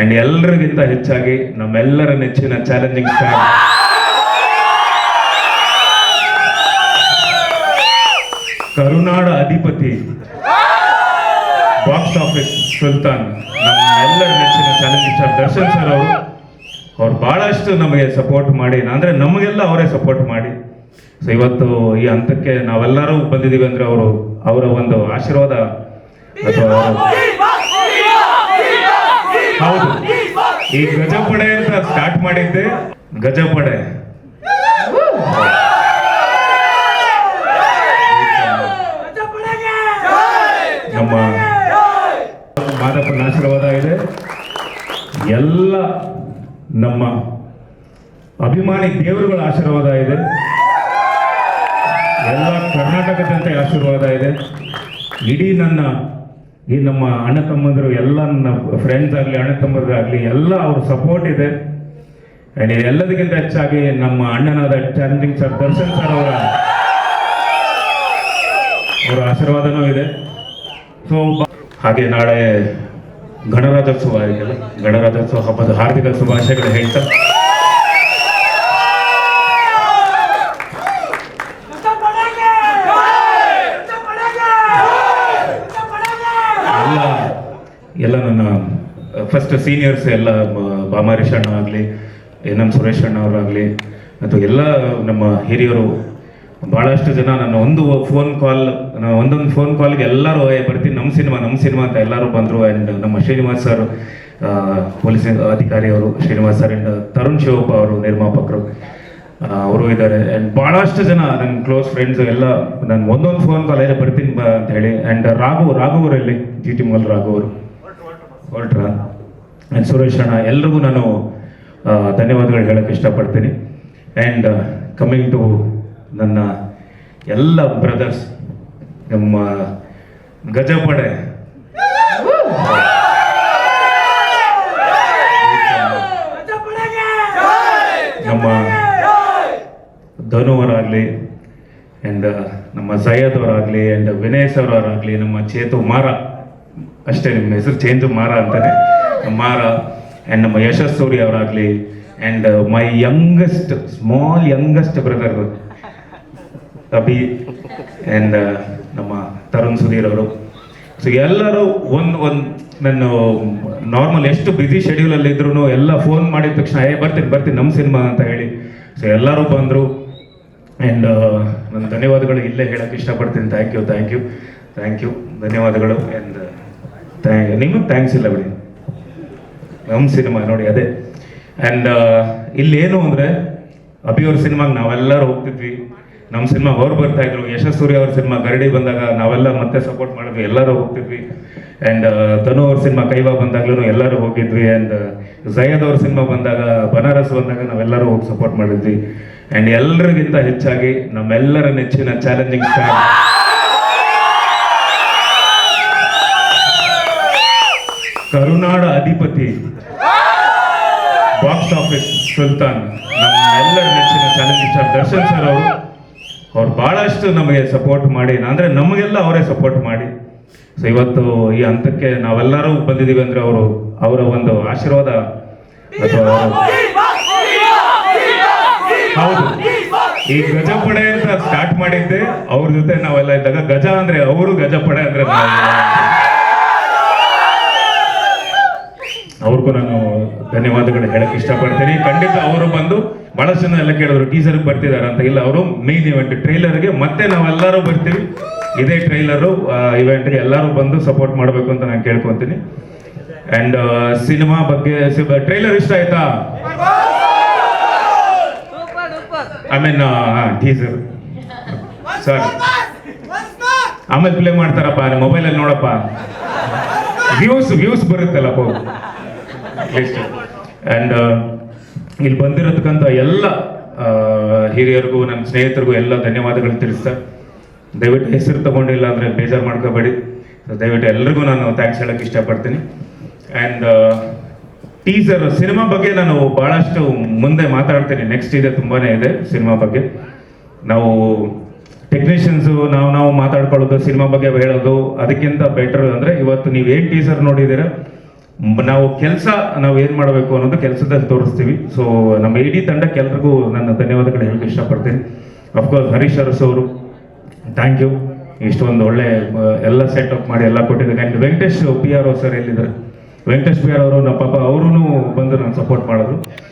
And ಎಲ್ಲರಿಗಿಂತ ಹೆಚ್ಚಾಗಿ ನಮ್ಮೆಲ್ಲರ ನೆಚ್ಚಿನ ಚಾಲೆಂಜಿಂಗ್ ಸ್ಟಾರ್ ಕರುನಾಡ ಅಧಿಪತಿ ಬಾಕ್ಸ್ ಆಫೀಸ್ ಸುಲ್ತಾನ್, ನಮ್ಮೆಲ್ಲರ ನೆಚ್ಚಿನ ಚಾಲೆಂಜಿಂಗ್ ಸ್ಟಾರ್ ದರ್ಶನ್ ಸರ್ ಅವರು. ಅವ್ರು ಬಹಳಷ್ಟು ನಮಗೆ ಸಪೋರ್ಟ್ ಮಾಡಿ ಅಂದ್ರೆ ನಮಗೆಲ್ಲ ಅವರೇ ಸಪೋರ್ಟ್ ಮಾಡಿ. ಸೊ ಇವತ್ತು ಈ ಹಂತಕ್ಕೆ ನಾವೆಲ್ಲರೂ ಬಂದಿದ್ದೀವಿ ಅಂದ್ರೆ ಅವರು ಅವರ ಒಂದು ಆಶೀರ್ವಾದ ಅಥವಾ ಹೌದು. ಈ ಗಜಪಡೆ ಅಂತ ಸ್ಟಾರ್ಟ್ ಮಾಡಿದ್ದೆ, ಗಜಪಡೆ. ನಮ್ಮ ಮಾದಪ್ಪನ ಆಶೀರ್ವಾದ ಇದೆ. ಎಲ್ಲ ನಮ್ಮ ಅಭಿಮಾನಿ ದೇವರುಗಳ ಆಶೀರ್ವಾದ ಇದೆ. ಎಲ್ಲ ಕರ್ನಾಟಕದಂತೆ ಆಶೀರ್ವಾದ ಇದೆ. ಇಡೀ ನನ್ನ ಈ ನಮ್ಮ ಅಣ್ಣ ತಮ್ಮಂದರು ಎಲ್ಲ ನನ್ನ ಫ್ರೆಂಡ್ಸ್ ಆಗಲಿ, ಅಣ್ಣ ಆಗಲಿ, ಎಲ್ಲ ಅವ್ರ ಸಪೋರ್ಟ್ ಇದೆ. ಎಲ್ಲದಕ್ಕಿಂತ ಹೆಚ್ಚಾಗಿ ನಮ್ಮ ಅಣ್ಣನಾದ ಚಾಲೆಂಜಿಂಗ್ ಸರ್ ದರ್ಶನ್ ಸರ್ ಅವರ ಅವರ ಆಶೀರ್ವಾದನೂ ಇದೆ. ಸೊ ಹಾಗೆ ನಾಳೆ ಗಣರಾಜ್ಯೋತ್ಸವ ಇದೆಯಲ್ಲ ಗಣರಾಜ್ಯೋತ್ಸವ ಹಬ್ಬದ ಹಾರ್ದಿಕ ಶುಭಾಶಯಗಳು ಹೇಳ್ತಾ ಎಲ್ಲ ಎಲ್ಲ ನನ್ನ ಫಸ್ಟ್ ಸೀನಿಯರ್ಸ್ ಎಲ್ಲ ಬಾಮಾರೀಶ್ ಅಣ್ಣ ಆಗಲಿ ನಮ್ಮ ಸುರೇಶ್ ಅಣ್ಣ ಅವರಾಗಲಿ ಅಥವಾ ಎಲ್ಲ ನಮ್ಮ ಹಿರಿಯರು ಭಾಳಷ್ಟು ಜನ ನನ್ನ ಒಂದು ಫೋನ್ ಕಾಲ್ ಒಂದೊಂದು ಫೋನ್ ಕಾಲ್ಗೆ ಎಲ್ಲರೂ "ಏ, ಬರ್ತೀನಿ ನಮ್ಮ ಸಿನಿಮಾ ನಮ್ಮ ಸಿನಿಮಾ ಅಂತ ಎಲ್ಲರೂ ಬಂದರು ಆ್ಯಂಡ್ ನಮ್ಮ ಶ್ರೀನಿವಾಸ್ ಸರ್ ಪೊಲೀಸ್ ಅಧಿಕಾರಿ ಅವರು ಶ್ರೀನಿವಾಸ್ ಸರ್ ಆ್ಯಂಡ್ ತರುಣ್ ಶಿವಪ್ಪ ಅವರು ನಿರ್ಮಾಪಕರು ಅವರು ಇದ್ದಾರೆ. ಆ್ಯಂಡ್ ಭಾಳಷ್ಟು ಜನ ನನ್ನ ಕ್ಲೋಸ್ ಫ್ರೆಂಡ್ಸ್ ಎಲ್ಲ ನಾನು ಒಂದೊಂದು ಫೋನ್ ಕಾಲ್ ಎಲ್ಲ ಬರ್ತೀನಿ ಬಾ ಅಂತ ಹೇಳಿ ಆ್ಯಂಡ್ ರಾಘು ರಾಘವರಲ್ಲಿ ಜಿ ಟಿ ಮಲ್ ರಾಘವರು ಹೊರಟ್ರ ಆ್ಯಂಡ್ ಸುರೇಶ್ ಅಣ್ಣ, ಎಲ್ರಿಗೂ ನಾನು ಧನ್ಯವಾದಗಳು ಹೇಳಕ್ಕೆ ಇಷ್ಟಪಡ್ತೀನಿ. ಆ್ಯಂಡ್ ಕಮಿಂಗ್ ಟು ನನ್ನ ಎಲ್ಲ ಬ್ರದರ್ಸ್ ನಮ್ಮ ಗಜಪಡೆ. ನಮ್ಮ ಧನುವರಾಗಲಿ ಆ್ಯಂಡ್ ನಮ್ಮ ಸೈಯದ್ ಅವರಾಗಲಿ ಆ್ಯಂಡ್ ವಿನಯ್ ಸರ್ ಅವರಾಗಲಿ, ನಮ್ಮ ಚೇತು ಮಾರ. ಅಷ್ಟೇ, ನಿಮ್ಮ ಹೆಸರು ಚೇಂಜ್ ಮಾರ ಅಂತಾನೆ. ಮಾರ ಆ್ಯಂಡ್ ನಮ್ಮ Yashas Suri ಅವರಾಗಲಿ and my youngest small youngest brother Abhi and ನಮ್ಮ ತರುಣ್ ಸುಧೀರ್ ಅವರು. ಸೊ ಎಲ್ಲರೂ ಒಂದು ಒಂದು, ನಾನು ನಾರ್ಮಲ್ ಎಷ್ಟು ಬ್ಯುಸಿ ಶೆಡ್ಯೂಲಲ್ಲಿ ಇದ್ರು ಎಲ್ಲ ಫೋನ್ ಮಾಡಿದ ತಕ್ಷಣ, ಏ, ಬರ್ತೀನಿ ಬರ್ತೀನಿ ನಮ್ಮ ಸಿನಿಮಾ ಅಂತ ಹೇಳಿ. ಸೊ ಎಲ್ಲರೂ ಬಂದರು ಆ್ಯಂಡ್ ನನ್ನ ಧನ್ಯವಾದಗಳು ಇಲ್ಲೇ ಹೇಳೋಕ್ಕೆ ಇಷ್ಟಪಡ್ತೀನಿ. Thank you thank you thank you ಧನ್ಯವಾದಗಳು ಆ್ಯಂಡ್ ನಿಮಗೆ ಥ್ಯಾಂಕ್ಸ್ ಇಲ್ಲ ಬಿಡಿ. ನಮ್ಮ ಸಿನಿಮಾ ನೋಡಿ ಅದೇ. ಆ್ಯಂಡ್ ಇಲ್ಲೇನು ಅಂದರೆ ಅಭಿಯವ್ರ ಸಿನಿಮಾಗೆ ನಾವೆಲ್ಲರೂ ಹೋಗ್ತಿದ್ವಿ. ನಮ್ಮ ಸಿನಿಮಾ ಅವ್ರು ಬರ್ತಾ ಇದ್ರು. ಯಶಸ್ಸೂರಿ ಅವ್ರ ಸಿನಿಮಾ ಗರಡಿ ಬಂದಾಗ ನಾವೆಲ್ಲ ಮತ್ತೆ ಸಪೋರ್ಟ್ ಮಾಡಿದ್ವಿ. ಎಲ್ಲರೂ ಹೋಗ್ತಿದ್ವಿ. ಆ್ಯಂಡ್ ತನು ಅವ್ರ ಸಿನಿಮಾ ಕೈವಾ ಬಂದಾಗ್ಲೂ ಎಲ್ಲರೂ ಹೋಗಿದ್ವಿ. ಆ್ಯಂಡ್ ಜಯದ್ ಅವ್ರ ಸಿನಿಮಾ ಬಂದಾಗ, ಬನಾರಸ್ ಬಂದಾಗ ನಾವೆಲ್ಲರೂ ಹೋಗಿ ಸಪೋರ್ಟ್ ಮಾಡಿದ್ವಿ. ಆ್ಯಂಡ್ ಎಲ್ಲರಿಗಿಂತ ಹೆಚ್ಚಾಗಿ ನಮ್ಮೆಲ್ಲರ ನೆಚ್ಚಿನ ಚಾಲೆಂಜಿಂಗ್ ಸ್ಟಾರ್ ಕರುನಾಡ ಅಧಿಪತಿ. ಬಾಕ್ಸ್ ಆಫೀಸ್ ಸುಲ್ತಾನ್. ನಮ್ಮೆಲ್ಲರ ನೆಚ್ಚಿನ ಸ್ಟಾರ್ ದರ್ಶನ್ ಸರ್ ಅವರು. ಅವ್ರು ಬಹಳಷ್ಟು ನಮಗೆ ಸಪೋರ್ಟ್ ಮಾಡಿ ಅಂದ್ರೆ ನಮಗೆಲ್ಲ ಅವರೇ ಸಪೋರ್ಟ್ ಮಾಡಿ. ಸೊ ಇವತ್ತು ಈ ಹಂತಕ್ಕೆ ನಾವೆಲ್ಲರೂ ಬಂದಿದ್ದೀವಿ ಅಂದ್ರೆ ಅವರು ಅವರ ಒಂದು ಆಶೀರ್ವಾದ ಅಥವಾ ಹೌದು. ಈ ಗಜಪಡೆ ಅಂತ ಸ್ಟಾರ್ಟ್ ಮಾಡಿದ್ದೆ, ಅವ್ರ ಜೊತೆ ನಾವೆಲ್ಲ ಇದ್ದಾಗ ಗಜ ಅಂದ್ರೆ ಅವರು ಗಜಪಡೆ ಅಂದ್ರೆ ಅವ್ರಿಗೂ ನಾನು ಧನ್ಯವಾದಗಳು ಹೇಳಕ್ ಇಷ್ಟಪಡ್ತೀನಿ. ಖಂಡಿತ ಅವರು ಬಂದು ಬಹಳಷ್ಟು ಜನ ಎಲ್ಲ ಕೇಳಿದ್ರು, ಟೀಸರ್ ಬರ್ತಿದ್ದಾರೆ ಅಂತ. ಇಲ್ಲ, ಅವರು ಮೇನ್ ಇವೆಂಟ್ ಟ್ರೈಲರ್ಗೆ ಮತ್ತೆ ನಾವೆಲ್ಲರೂ ಬರ್ತೀವಿ. ಇದೇ ಟ್ರೈಲರು ಇವೆಂಟ್ಗೆ ಎಲ್ಲರೂ ಬಂದು ಸಪೋರ್ಟ್ ಮಾಡಬೇಕು ಅಂತ ನಾನು ಕೇಳ್ಕೊತೀನಿ. ಅಂಡ್ ಸಿನಿಮಾ ಬಗ್ಗೆ ಟ್ರೈಲರ್ ಇಷ್ಟ ಆಯ್ತಾ? ಐ ಮೀನ್ ಟೀಸರ್ ಸರ್ ಆಮೇಲೆ ಪ್ಲೇ ಮಾಡ್ತಾರಪ್ಪ ಮೊಬೈಲಲ್ಲಿ ನೋಡಪ್ಪ. ವ್ಯೂಸ್ ವ್ಯೂಸ್ ಬರುತ್ತಲ್ಲಪ್ಪ ಅಟ್ಲೀಸ್ಟ್ ಆ್ಯಂಡ್ ಇಲ್ಲಿ ಬಂದಿರತಕ್ಕಂಥ ಎಲ್ಲ ಹಿರಿಯರಿಗೂ, ನನ್ನ ಸ್ನೇಹಿತರಿಗೂ ಎಲ್ಲ ಧನ್ಯವಾದಗಳು ತಿಳಿಸ್ತಾ, ದಯವಿಟ್ಟು ಹೆಸರು ತಗೊಂಡಿಲ್ಲ ಅಂದರೆ ಬೇಜಾರು ಮಾಡ್ಕೋಬೇಡಿ. ದಯವಿಟ್ಟು ಎಲ್ರಿಗೂ ನಾನು ಥ್ಯಾಂಕ್ಸ್ ಹೇಳಕ್ಕೆ ಇಷ್ಟಪಡ್ತೀನಿ. ಆ್ಯಂಡ್ ಟೀಸರ್ ಸಿನಿಮಾ ಬಗ್ಗೆ ನಾನು ಭಾಳಷ್ಟು ಮುಂದೆ ಮಾತಾಡ್ತೀನಿ. ನೆಕ್ಸ್ಟ್ ಇದೆ ತುಂಬಾ ಇದೆ ಸಿನಿಮಾ ಬಗ್ಗೆ. ನಾವು ಟೆಕ್ನಿಷಿಯನ್ಸು ನಾವು ನಾವು ಮಾತಾಡ್ಕೊಳ್ಳೋದು ಸಿನಿಮಾ ಬಗ್ಗೆ ಹೇಳೋದು, ಅದಕ್ಕಿಂತ ಬೆಟರ್ ಅಂದರೆ ಇವತ್ತು ನೀವು ಏನು ಟೀಸರ್ ನೋಡಿದ್ದೀರ? ನಾವು ಕೆಲಸ ನಾವು ಏನು ಮಾಡಬೇಕು ಅನ್ನೋದು ಕೆಲಸದಲ್ಲಿ ತೋರಿಸ್ತೀವಿ. ಸೊ ನಮ್ಮ ಇಡೀ ತಂಡಕ್ಕೆ ಎಲ್ರಿಗೂ ನನ್ನ ಧನ್ಯವಾದಗಳು ಹೇಳಕ್ಕೆ ಇಷ್ಟಪಡ್ತೀನಿ. ಅಫ್ಕೋರ್ಸ್ ಹರೀಶ್ ಅರಸ್ ಅವರು ಥ್ಯಾಂಕ್ ಯು ಇಷ್ಟೊಂದು ಒಳ್ಳೆ ಎಲ್ಲ ಸೆಟಪ್ ಮಾಡಿ ಎಲ್ಲ ಕೊಟ್ಟಿದ್ದಾರೆ. And Venkatesh P R O sir ಎಲ್ಲಿದ್ದಾರೆ? ವೆಂಕಟೇಶ್ ಪಿ ಆರ್ ಅವರು, ನಮ್ಮ ಪಾಪ ಅವರು ಬಂದು ನಾನು ಸಪೋರ್ಟ್ ಮಾಡಿದ್ರು.